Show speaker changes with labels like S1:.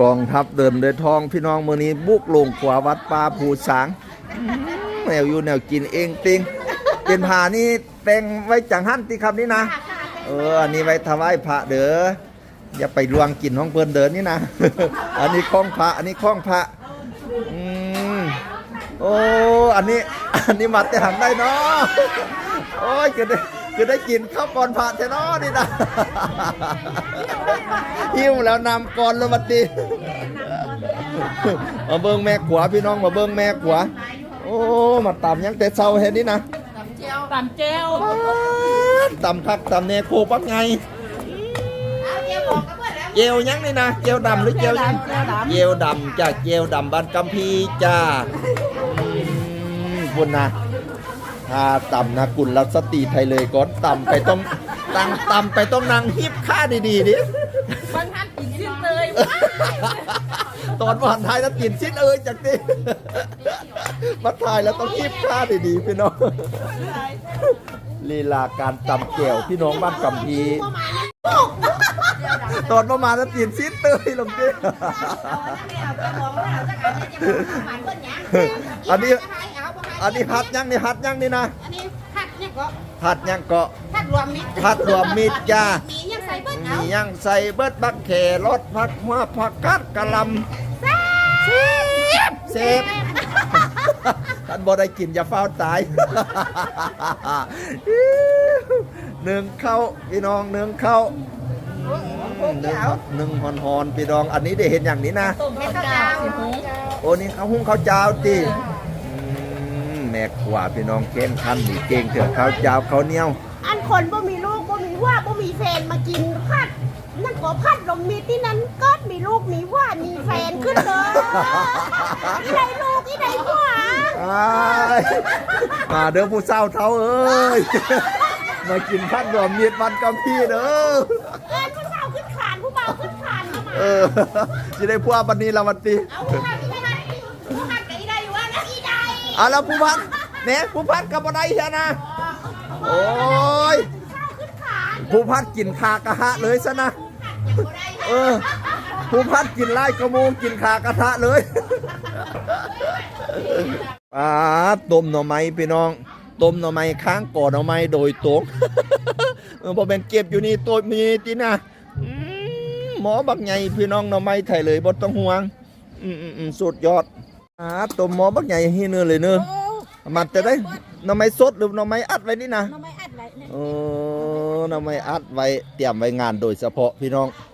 S1: กองทัพเดินโดยทองพี่น้องมือนี้บุกลงขวาวัดป่าภูสางแนวอยู่แนวกินเองติงเป็นผานี่แต่งไว้จังหันติครับนี่นะ เอออันนี้ไว้ถวายพระเด้ออย่าไปลวงกินห้องเพิ่นเดินนี่นะอันนี้ข้องพระอันนี้ข้องพระอืมโอ้อันนี้อันนี้มาแต่หันได้เนาะโอ้ยคือได้ คือได้กินข้าวก่อนพระเทเนาะนี่นะหิวแล้วนำก่อนเลยวันดีมาเบิ้งแม่ขวาพี่น้องมาเบิ้งแม่ขวาโอ้มาตำยังแต่เช้าเห็นนี่นะ
S2: ตำเจล
S1: ตำคักตำเนโคปักไงเจลยังนี่นะเจลดำหรือเจลยังเจลดำจ้าเจลดำบ้านกัมพีร์จ้าอืมคุณนะ ถ้าตำนะกุลสตรีไทยเลยก่อนตำไปต้องตั้งตำไปต้องนั่งฮิบค่าดีๆดิ
S2: บางท่านกินสิ้นเลย
S1: ตอนวันไทายแล้วกินชิ้นเอ้ยจากนี้มาถ่ายแล้วต้องคีบค่าดีๆพี่น้องลีลาการตำแก้วพี่น้องบ้านกำพีตอนประมาณแล้วกินชิ้นเตยลงดิอันนี้ อันนี้หัดยังนี่หัดยังนี่นะ
S3: อันนี้ผัดเนี่ยก็
S1: หัดยังเกาะ
S3: ผัดรวมมิตร
S1: ผัดรวมมิตรจ้า
S3: มียังใส่เบิ้ล
S1: มี
S3: เอา
S1: ยังใส่เบิดบักแครสผักหัวผักกัดกะหลำเซฟท่านบ่ได้กินอย่าเฝ้าตายหนึ่งเข้าพี่น้องหนึ่งเข้าหนึ่งหนึ่งหอนหอนๆพี่น้องอันนี้ได้เห็นอย่างนี้นะ
S2: ต้มข้าวเจ้าสิหุง
S1: โอ้นี่เขาวหุ้งข้าวเจ้าตี แม่ขวาพี่น้องเก่งคันนี่เก่งเถอะข้าวเจ้าข้าวเหนียว
S3: อันคนบ่มีลูกบ่มีว่าบ่มีแฟนมากินผัดนั่นก็ผัดลมมีที่นั้นก็มีลูกมีว่ามีแฟนขึ้นเลยอีใดลูกอีใดผัว
S1: อ้ายมาเด้อผู้เศร้าเท้าเอ้ยมากินพัดรวมเมียดวันกับพี่เด้อ
S3: เอินผู้สาวขึ้นขานผู้เบาขึ้นขานเข้ามา
S1: เออจะได้พวกวันนี้ละวันตี
S3: เอาผู้ผัดผู้ผัดผู้ผัดกับอีใดอยู่ว่านะอีใด
S1: เอาแล้วผู้พัด เนี่ยผู้พัดกับอะไรเฮียนะโอ้ย
S3: สาวขึ้นขาน
S1: ผู้พัดกินคากระทะเลยซะนะเออผู้พัดกินไล่กระโมงกินขากระทะเลยอ่าต้มหน่อไม้พี่น้องต้มหน่อไม้ค้างก่อนหน่อไม้โดยตรงพอเป็นเก็บอยู่นี่ตัวมีตินะหมอบักใหญ่พี่น้องหน่อไม้ไทยเลยบ่ต้องห่วง อืมสุดยอดอ่าต้มหมอบักใหญ่ให้เนื้อเลยเนื้อ มันจะได้หน่อไม้สดหรือหน่อไม้อัดไว้นี่นะ
S3: ทำไมอัดไรเนี่ย
S1: เออหน่อไม้อัดไว้เตรียมไว้งานโดยเฉพาะพี่น้อง
S3: เ